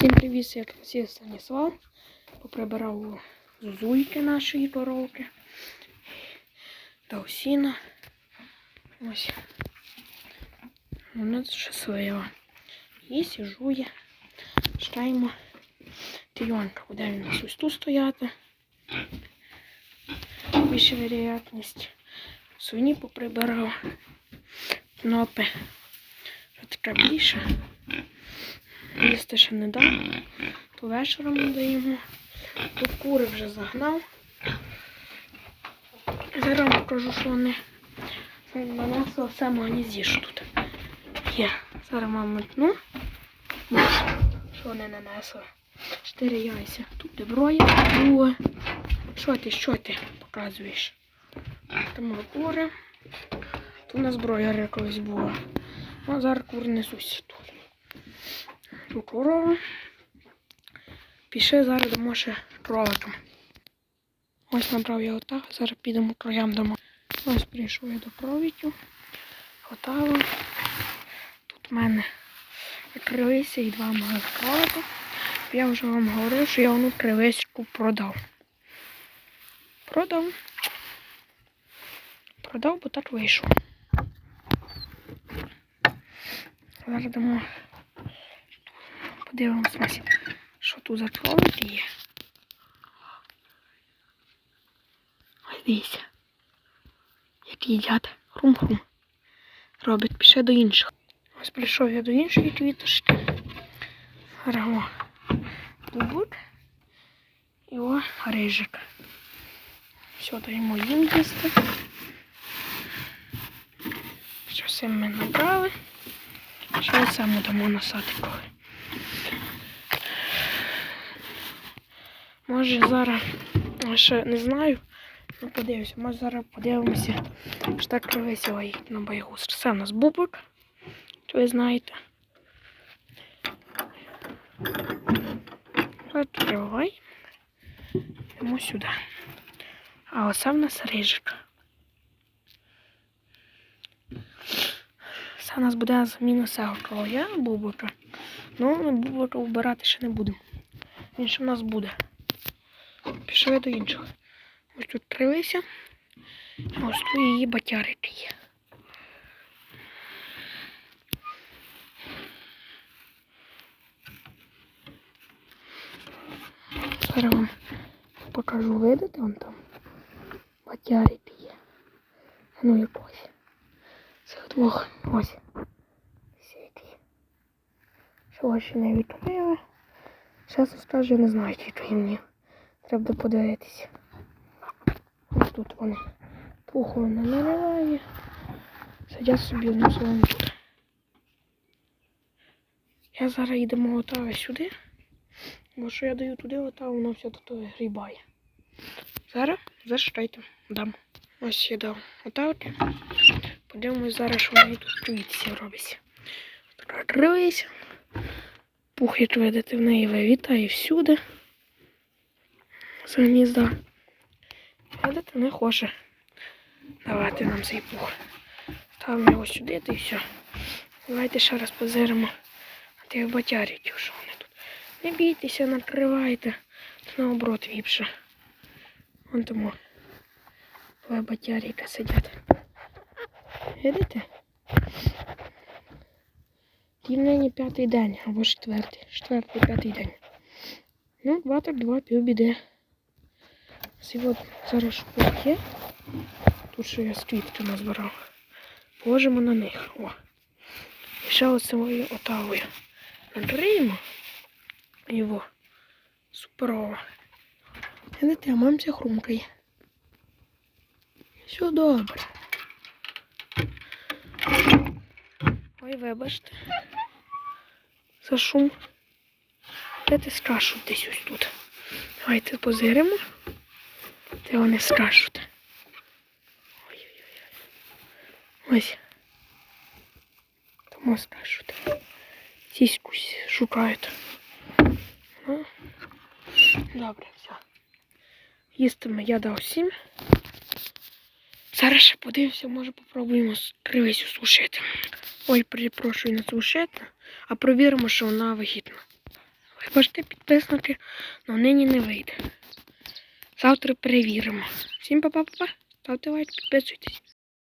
Всім привіт, я Красів Станіслав. Поприбирав зузуйки нашої коровки. Та осіна. Ось. Вона щаслива. І сіжує. Чекаємо тільонка. Буде він нас ось тут стояти. Більша вероятність. Свині поприбирав. Кнопи. Що таке більше. Їсти ще не дав, то вечором даємо. Тут кури вже загнав. Зараз покажу, що вони нанесли все магнізі, що тут є. Зараз вам метну. Що вони нанесли? Чотири яйця. Тут де броя. Друге. Що ти, що ти показуєш? Там кури. Тут у нас броя колись була. А зараз кури несуться тут. Тут корова. Пішли зараз дамо ще кроликам. Ось набрав я отак, зараз підемо кроям дамо. Ось прийшов я до кровітю. Готово. Тут в мене кривися і два малих кролика. Я вже вам говорив, що я одну кривичку продав. Продав. Продав, бо так вийшов. Зараз дамо Подивимося, що тут за кролики є. Ось дивіться. Як їдять. Хрум-хрум. Робить піше до інших. Ось прийшов я до іншої квіточки. Рамо. Бубут. І о, рижик. Все, даємо їм їсти. Все ми набрали. Ще саме дамо насадиковий. Може зараз я ще не знаю. Ну подивимося, може зараз подивимося. Що так кривися лаїть на байгус. Це у нас бубик. Що ви знаєте. Відкривай. Йдемо сюди. А оце в нас рижик. Це у нас буде заміна цього кроя бубика. Ну, бубика вбирати ще не будемо. Він ще в нас буде. Пішли до іншого. Ось тут кривися. Ось тут її батярики є. Зараз вам покажу, видите, вон там. Батярики є. Ну якось. Цих двох ось. Сіки. Що ще не відкрили. Зараз скажу, не знаю, чи то їм ні. Треба подивитися. Ось тут вони пуху не наливає. Сидять собі одним словом тут. Я зараз їдемо готове сюди. Бо що я даю туди, ота воно все тут грібає. Зараз зачитайте, дам. Ось я дав отак. Подивимось зараз, що вони тут квітці робиться. Кривися. Пух, як в неї вивітає всюди з гнізда. Видите, не хоче давати нам цей пух. Ставимо його сюди та і все. Давайте ще раз позиримо на тих батяриків, що вони тут. Не бійтеся, накривайте. Це наоборот ліпше. Вон тому два батярика сидять. Видите? Тім нині п'ятий день або четвертий. Четвертий, п'ятий день. Ну, два так два півбіди. Сьогодні зараз шпик є. Тут що я з квітки назбирав. Положимо на них. О. І ще оце оцею отавою. Накриємо його. Суперово. Видите, а мамця хрумкає. Все добре. Ой, вибачте. За шум. Де ти скашу десь ось тут? Давайте позиримо. Де вони скажуть. Ой-ой-ой. Ось. Тому скажуть. Сіську шукають. Ну, Добре, все. Їстиме я дав всім. Зараз ще подивимося, може попробуємо кривицю сушити. Ой, перепрошую не сушити, а провіримо, що вона вигідна. Ви можете підписати, але нині не вийде. Завтра перевіримо. Всім па-па-па. Ставте лайк, підписуйтесь.